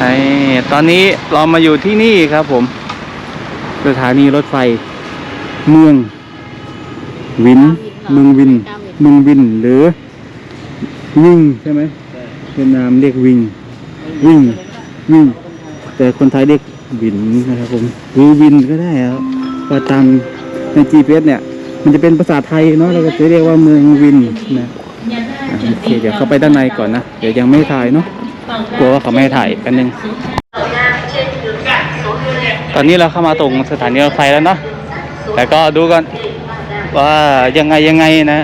ไอ้ตอนนี้เรามาอยู่ที่นี่ครับผม สถานีรถไฟ เมือง วิน เมืองวิน เมืองวินหรือ วิงใช่ไหมเวียดนามเรียกวิง วิ่งวิ่งแต่คนไทยเรียกวินนะครับผมหรือวินก็ได้ครับก็ตามใน GPS เนี่ย มันจะเป็นภาษาไทยเนาะเราก็จะเรียกว่าเมืองวินนะอะโอเคเดี๋ยวเข้าไปด้านในก่อนนะ เดี๋ยวยังไม่ถ่ายเนาะ กลัวว่าเขาไม่ให้ถ่ายกันนึง ตอนนี้เราเข้ามาตรงสถานีรถไฟแล้วเนาะแต่ก็ดูกันว่ายังไงยังไงนะ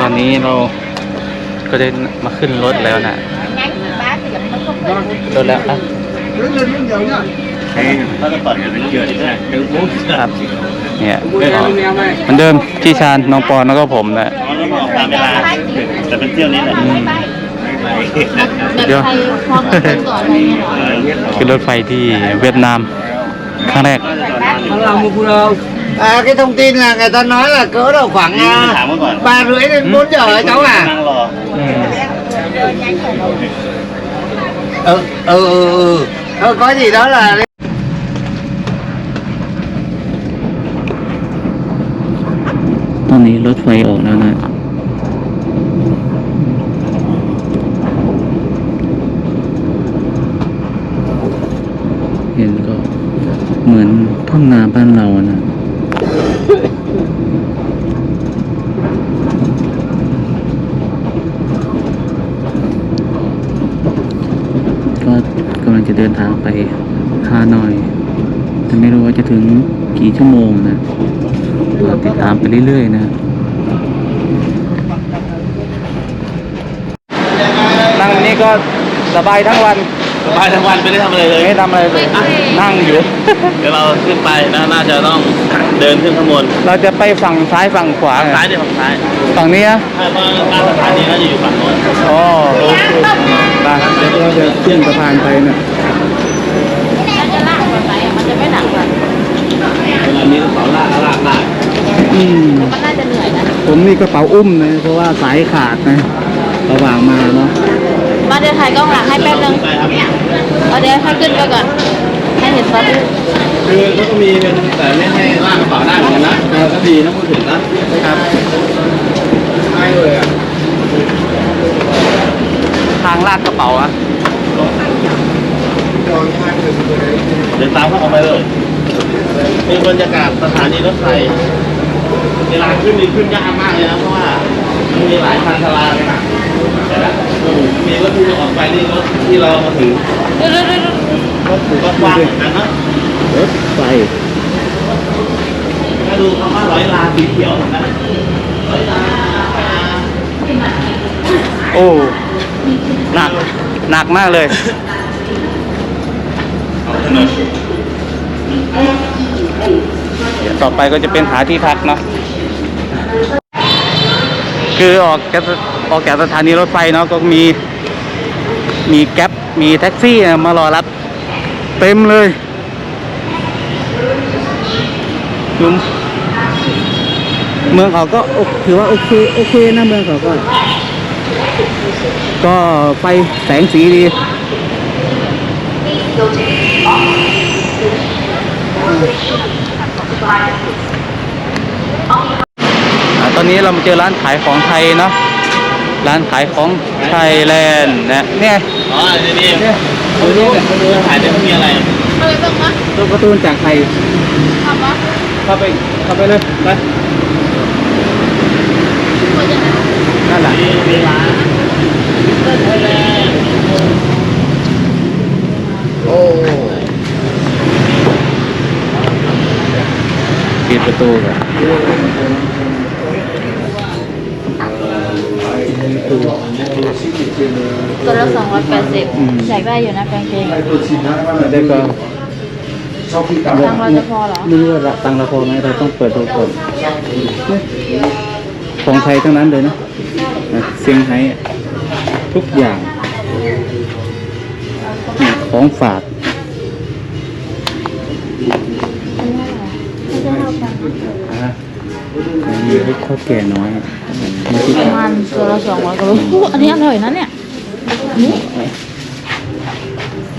ตอนนี้เราก็ได้มาขึ้นรถแล้วนะรถแล้วอะ เขาจะเปิดเป็นเกลือใช่ไหมเป็นมุกครับเนี่ยก็เหมือนเดิมพี่ชานน้องปอนแล้วก็ผมนะอ๋อแล้วบอกตามเวลาแต่เป็นเที่ยวนี้แหละอืมแบบเดี๋ยวไทยพร้อมกับคนก่อนอะไรเงี้ยเหรอขึ้นรถไฟที่เวียดนามครั้งแรก À, cái thông tin là người ta nói là cỡ độ khoảng ถาม à, มาก่อน ba rưỡi đến bốn giờ hả cháu นั่ à งรออืม ừ ừ ừ ừ thôi có gì đó là อนนี้รถไฟออกแล้วนะเห็นก็เหมือนท้องนาบ้านเราอะนะก็กำลังจะเดินทางไปฮานอย แต่ไม่รู้ว่าจะถึงกี่ชั่วโมงนะ ติดตามไปเรื่อยๆนะนั่งนี่ก็สบายทั้งวันสบายทั้งวันไม่ได้ทำอะไรเลย ไม่ทำอะไรเลยนั่งอยู่ เดี๋ยวเราขึ้นไปนะน่าจะต้องเดินขึ้นข้างบนเราจะไปฝั่งซ้ายฝั่งขวา ซ้ายดิฝั่งซ้ายฝั่งนี้นะถ้าว่าการสถานีน่าจะอยู่ฝั่งโน้นอ๋อโอเคมาเดี๋ยวเราจะขึ้นสะพานไปนะมันจะลากแบบไหนอะมันจะไม่หนักกว่าอันนี้เสาลากลากลาก อืมมันน่าจะเหนื่อยนะ ผมนี่กระเป๋าอุ้มนะเพราะว่าสายขาดนะระหว่างมาเนาะมาเดี๋ยวถ่ายกล้องหลังให้แป๊บนึงไปครับเอาเดี๋ยวให้ขึ้นไปก่อน ให้เห็นซอสดูคือเขาก็มีเป็นแต่ไม่ให้ลากกระเป๋าได้เหมือนกันนะก็ดีนะพูดถึงนะครับ hai người à ทางลากกระเป๋าอะ còn hai người người đấy เดินตามเขาออกไปเลยเป็นบรรยากาศสถานีรถไฟ เวลาขึ้นนี่ขึ้นยากมากเลยนะเพราะว่ามันมีหลายคันทลาเลยนะแต่ละอืมมีรถที่ออกไปนี่รถที่เรามาถึงดูดูดูดูรถถือว่ากว้างเหมือนกันนะรถไฟถ้าดูคำว่าร้อยลาสีเขียวเห็นไหมร้อยลาโอ้หนักหนักมากเลยเดี๋ยวต่อไปก็จะเป็นหาที่พักเนาะ คือออกจากออกจากสถานีรถไฟเนาะก็มี มีแก๊ปมีแท็กซี่มารอรับ เต็มเลยยุมเมืองเขาก็ถือว่าโอเคโอเคนะเมืองเขาก็ ก็ไฟแสงสีดี อ่าตอนนี้เรามาเจอร้านขายของไทยเนาะร้านขายของไทยแลนด์นะเนี่ยอ๋อนี่นี่เนี่ยดูนี่เนี่ยดูถ่ายได้มีอะไรเอาไปบ้างมะตัวการ์ตูนจากไทยทำมะเข้าไปเข้าไปเลยไปควรจะไหนนั่นแหละมีมีร้านเต้นไทยแลนด์ ô ปิดประตูก่อน ตัวละสองร้อยแปดสิบอยากได้อยู่นะกางเกงได้ก็ sau khi cảm ตังค์เราจะพอเหรอไม่รู้ว่าตังค์เราพอไหมเราต้องเปิดดูก่อนของไทยทั้งนั้นเลยนะนะเซี่ยงไฮ้อะทุกอย่างเนี่ยของฝากอะมีให้ข้าวแก่น้อยมีที่ ประมาณตัวละสองร้อยกว่าโลอู้อันนี้อร่อยนะเนี่ยอันนี้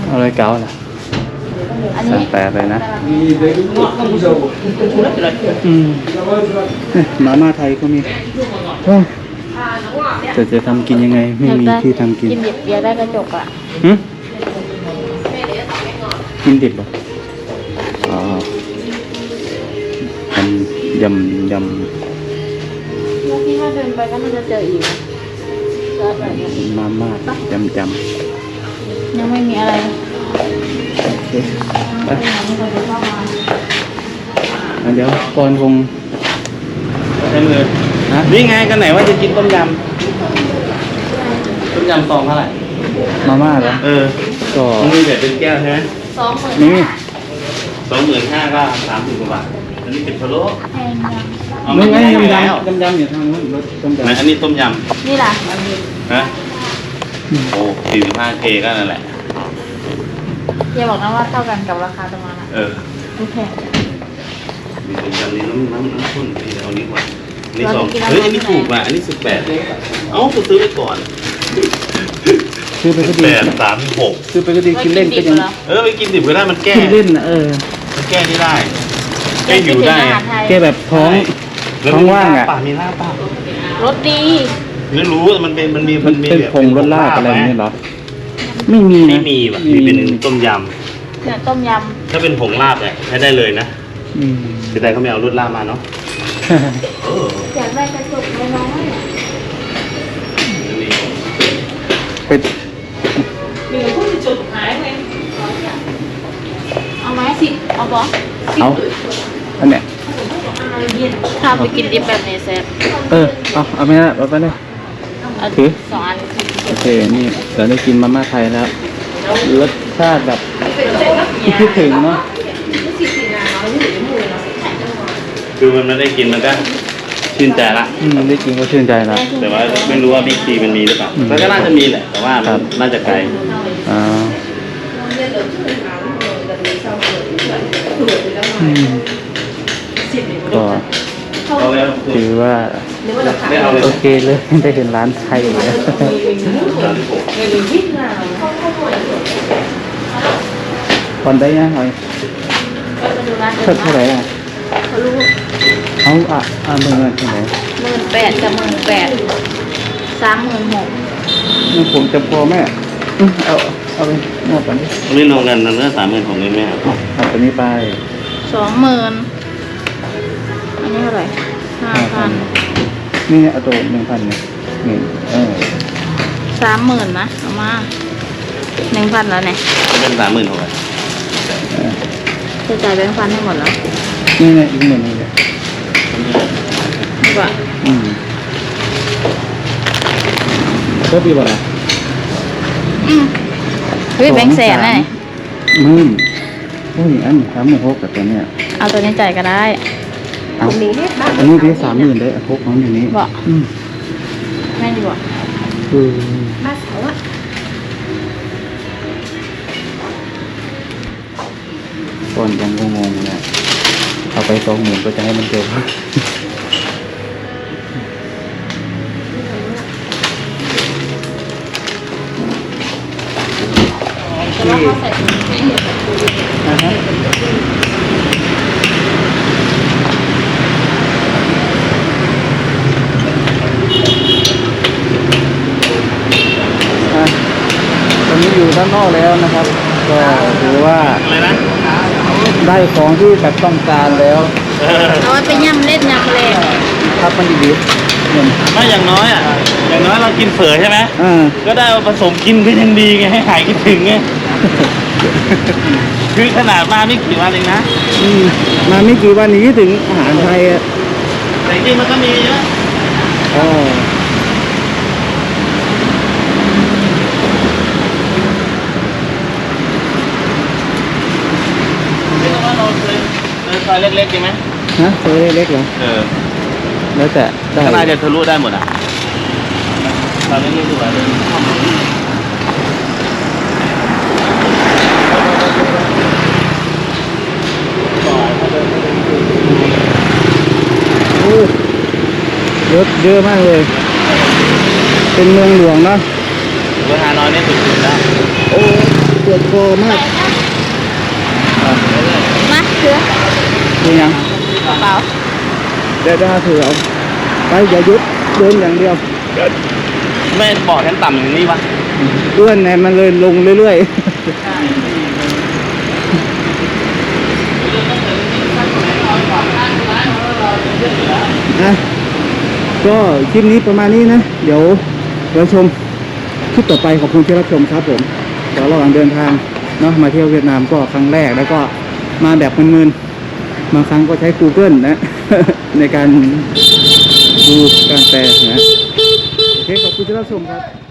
เอาอะไรเก๋าล่ะอันสั่นี้งแปดเลยนะอืมมาม่าไทยก็มีโอ้แต่จะทำกินยังไง ไม่มีที่ทำกิน กินดิบเบียร์ได้กระจกอะหึกินดิบเหรออ๋อทำยำยแล้ว พี่ถ้าเดินไปก็น่าจะเจออีกเจอแบบนี้ำมาม่ายำยยังไม่มีอะไรำโอเคไปไม่เคยไปเข้ามางั้นเดี๋ยวก่อนคงใช้มือฮะนี่ไงกันไหนว่าจะกินต้มยำต้มยำซองเท่าไหร่มาม่าเหรอเออก็มันมีแบบเป็นแก้วใช่ไหมสองหมื่นนี่สองหมื่นห้าก็สามสิบกว่าบาท อันนี้เป็นพะโล้แพงจังเอานี่ไม่ไงไงยำแล้วยำยำยำอยู่ทางนู้นรถต้มไหนยำอันนี้ต้มยนี่ล่ะำฮะโอ้สี่สิบห้าเคก็นั่นแหละ อย่าบอกนะว่าเท่ากันกับราคาตรงนั้นอะเออโอเค มีต้มยำนี่น้ำน้ำน้ำข้นนี่เอานี้ก่อนอันนี่เราสองจะกินอะไรเฮ้ยอันนี้ถูกว่ะอันนี้สิบแปดเอ้ากูซื้อไปก่อนซื้อไปก็สิบดีแปดสามสิบหกซื้อไปก็ดีกินเล่นก็ยังเออไปกินดิบก็ได้มันแก้กินเล่นน่ะเออมันแก้นี่ได้ แก้หิวได้อาอะหารไทยแกแบบท้อง แล้วท้องว่างอะป่ามีลาบป่ะรสดี ไม่รู้ว่ามันเป็นมันมีมันมีเป็นแบบผงรสลาบอะไรนี่เหรอ ไม่มีไม่นะมีว่ะมีเป็นต้มยเนี่ยต้มยำ ถ้าเป็นผงลาบเนี่ยใช้ได้เลยนะอืมเสียดายเขาไม่เอารสลาบมาเนาะเออำอยากได้กระจกน้อยนี่เป็ดๆเอาไหมสิ เอาบอสเอา อันเนี้ยถ้าไปกินดิบแบบนี้แซ่บเออเอาเอาไปนะเอาไปเลยเอาถือ สองอันโอเคนี่เราได้กินมาม่าไทยแล้วรสชาติแบบคิดถึงเนาะคือมันไม่ได้กินมันก็ชื่นใจละ อืมได้กินก็ชื่นใจละแต่ว่าไม่รู้ว่าบิ๊กซีมันมีหรือเปล่าอืมมันก็น่าจะมีแหละ แต่ว่าครัมันบน่าจะไกลอ่าอืม ก็เอาแล้วถือว่าได้เอาเลยโอเคเลยได้เห็นร้านไทยเลยผ่อนได้ยังไงก็ไปดูร้านอื่เท่านเท่าไหร่อะเขารู้เอาอะอะเมื่อเงินเท่าไหร่หมื่นแปดกับหมื่นแปดสามหมื่นหกนี่ผมจะพอแม่อืมเอาเอาไปหมดก่อนดิไม่ลงกันนั่นก็สามหมื่นของนี่ไหมครับเอาตัวนี้ไปสองหมื่น อันนี้เท่าไหร่ห้าพันนี่เอาตัวหนึ่งพันเนี่ยนี่เออสามหมื่นนะเอามาหนึ่งพันแล้วเนี่ยจะเป็นสามหมื่นหกอะเออจะจ่ายแบงค์พันให้หมดแล้วนี่ไงอีกหมื่นหนึงเลยดีกว่าอืมครบดีกว่าล่ะอืมเฮ้ยแบงค์แสนเลยหมื่นโอ้ยอันสามหมื่นหกกับตัวเนี้ยเอาตัวนี้จ่ายก็ได้ เอาอันนี้ที่สามหมื่นได้พกน้องอย่างนี้บ่อืมแม่ดีกว่าคือบ้านเขาอะตอนยังงงๆเนี่ยเอาไปสองหมื่นก็จะให้มันเจอแต่ว่าเขาใส่ อ่าฮะอะตอนนี้อยู่ ด้านนอกแล้วนะครับ ก็ถือว่าอะไรนะได้ของที่แบบต้องการแล้วเออเอาไว้ไปย่ำเล่นย่ำเล่นครับมันดีๆเนี่ยไม่อย่างน้อยอะอย่างน้อยเรากินเฝอใช่ไหมอ่า ก็ได้เอาผสมกินก็ยังดีไงให้หายคิดถึงไงคือขนาดมาไม่กี่วันเองนะอืมมาไม่กี่วันนี้ถึงอาหารไทยอะแต่จริงมันก็มีเยอะ อ๋อ เรียกว่าเราเคยเดิน ซอยเล็กๆดีไหมฮะตัวเล็กๆเหรอเออแล้วแต่ได้ก็น่าจะทะลุได้หมดอะซอยเล็กๆดีกว่าเดินเข้ามารถเยอะมากเลย เป็นเมืองหลวงเนาะเวลานอยนี่สุดๆแล้วโอ้ปวดคอมากอะ มาเสือ คือยังกระเป๋าเดี๋ยวจะถือเอาไปอย่าหยุดเดินอย่างเดียวแม่บอกฉันต่ำอย่างนี้วะเอื้อนไงมันเลยลงเรื่อยๆนะก็คลิปนี้ประมาณนี้นะ เดี๋ยวเราชมคลิปต่อไปขอบคุณที่รับชมครับผมเดี๋ยวระหว่างเดินทางเนาะมาเที่ยวเวียดนามก็ครั้งแรกแล้วก็มาแบบมึนๆ บางครั้งก็ใช้ Google นะ ในการดูการแปลนะโอเคขอบคุณที่รับชมครับ